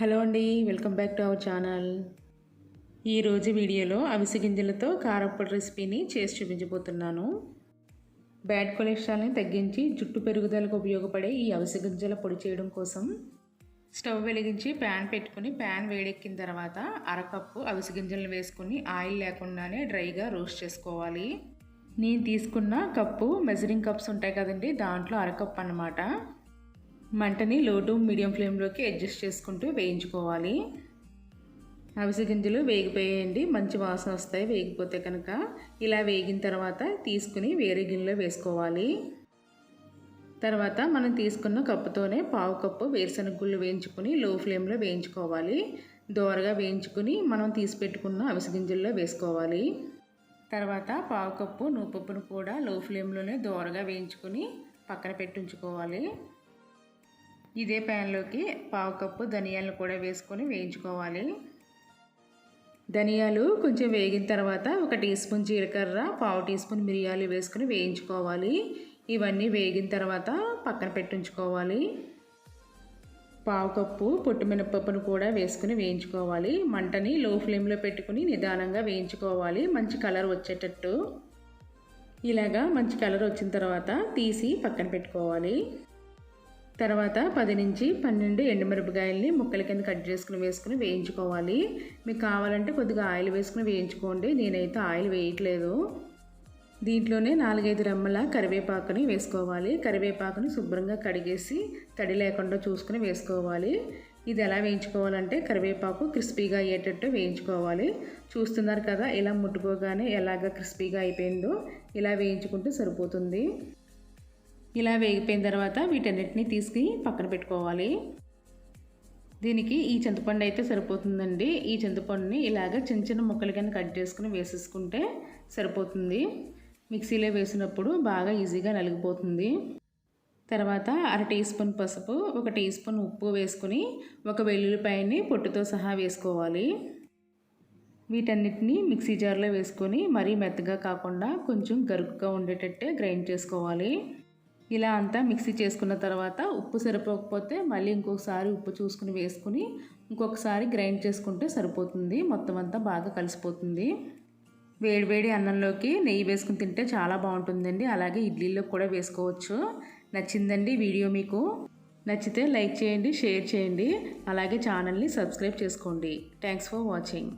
Hello అండి welcome back to our channel. ఈరోజు వీడియోలో అవిసె గింజలతో కారప్పొడి రెసిపీని చేసి చూపించబోతున్నాను. బ్యాడ్ కొలెస్ట్రాల్ని తగ్గించి జుట్టు పెరుగుదలకు ఉపయోగపడే ఈ అవిసి గింజల పొడి చేయడం కోసం స్టవ్ వెలిగించి ప్యాన్ పెట్టుకుని ప్యాన్ వేడెక్కిన తర్వాత అరకప్పు అవిసి గింజలను వేసుకుని ఆయిల్ లేకుండానే డ్రైగా రోస్ట్ చేసుకోవాలి. నేను తీసుకున్న కప్పు మెజరింగ్ కప్స్ ఉంటాయి కదండి దాంట్లో అరకప్పు అన్నమాట. మంటని లో టు మీడియం ఫ్లేమ్లోకి అడ్జస్ట్ చేసుకుంటూ వేయించుకోవాలి. అవిసె గింజలు వేగిపోయేయండి. మంచి వాసన వస్తాయి వేగిపోతే కనుక. ఇలా వేగిన తర్వాత తీసుకుని వేరే గిన్నెలో వేసుకోవాలి. తర్వాత మనం తీసుకున్న కప్పుతోనే పావు కప్పు వేరుశనగ గుళ్ళు వేయించుకుని లో ఫ్లేమ్లో వేయించుకోవాలి. దోరగా వేయించుకుని మనం తీసి పెట్టుకున్న అవిసె గింజల్లో వేసుకోవాలి. తర్వాత పావు కప్పు నూపప్పును కూడా లో ఫ్లేమ్లోనే దోరగా వేయించుకుని పక్కన పెట్టుంచుకోవాలి. ఇదే ప్యాన్లోకి పావు కప్పు ధనియాలను కూడా వేసుకొని వేయించుకోవాలి. ధనియాలు కొంచెం వేగిన తర్వాత ఒక టీ స్పూన్ జీలకర్ర పావు టీ స్పూన్ మిరియాలు వేసుకొని వేయించుకోవాలి. ఇవన్నీ వేగిన తర్వాత పక్కన పెట్టించుకోవాలి. పావు కప్పు పొట్టుమినపప్పును కూడా వేసుకుని వేయించుకోవాలి. మంటని లో ఫ్లేమ్లో పెట్టుకుని నిదానంగా వేయించుకోవాలి. మంచి కలర్ వచ్చేటట్టు. ఇలాగా మంచి కలర్ వచ్చిన తర్వాత తీసి పక్కన పెట్టుకోవాలి. తర్వాత పది నుంచి పన్నెండు ఎండుమిరపకాయలని ముక్కల కింద కట్ చేసుకుని వేసుకుని వేయించుకోవాలి. మీకు కావాలంటే కొద్దిగా ఆయిల్ వేసుకుని వేయించుకోండి. నేనైతే ఆయిల్ వేయట్లేదు. దీంట్లోనే నాలుగైదు రెమ్మల కరివేపాకుని వేసుకోవాలి. కరివేపాకుని శుభ్రంగా కడిగేసి తడి లేకుండా చూసుకుని వేసుకోవాలి. ఇది ఎలా వేయించుకోవాలంటే కరివేపాకు క్రిస్పీగా అయ్యేటట్టు వేయించుకోవాలి. చూస్తున్నారు కదా ఇలా ముట్టుకోగానే ఎలాగ క్రిస్పీగా అయిపోయిందో ఇలా వేయించుకుంటే సరిపోతుంది. ఇలా వేగిపోయిన తర్వాత వీటన్నిటిని తీసుకుని పక్కన పెట్టుకోవాలి. దీనికి ఈ చింతపండు అయితే సరిపోతుందండి. ఈ చింతపండుని ఇలాగ చిన్న చిన్న ముక్కలు కింద కట్ చేసుకుని వేసేసుకుంటే సరిపోతుంది. మిక్సీలో వేసినప్పుడు బాగా ఈజీగా నలిగిపోతుంది. తర్వాత అర టీ స్పూన్ పసుపు ఒక టీ స్పూన్ ఉప్పు వేసుకుని ఒక వెల్లుల్లిపాయని పొట్టుతో సహా వేసుకోవాలి. వీటన్నిటిని మిక్సీ జార్లో వేసుకొని మరీ మెత్తగా కాకుండా కొంచెం గరుకుగా ఉండేటట్టే గ్రైండ్ చేసుకోవాలి. ఇలా అంతా మిక్సీ చేసుకున్న తర్వాత ఉప్పు సరిపోకపోతే మళ్ళీ ఇంకొకసారి ఉప్పు చూసుకుని వేసుకుని ఇంకొకసారి గ్రైండ్ చేసుకుంటే సరిపోతుంది. మొత్తం అంతా బాగా కలిసిపోతుంది. వేడివేడి అన్నంలోకి నెయ్యి వేసుకుని తింటే చాలా బాగుంటుందండి. అలాగే ఇడ్లీలో కూడా వేసుకోవచ్చు. నచ్చిందండి వీడియో మీకు. నచ్చితే లైక్ చేయండి షేర్ చేయండి. అలాగే ఛానల్ని సబ్స్క్రైబ్ చేసుకోండి. Thanks for watching.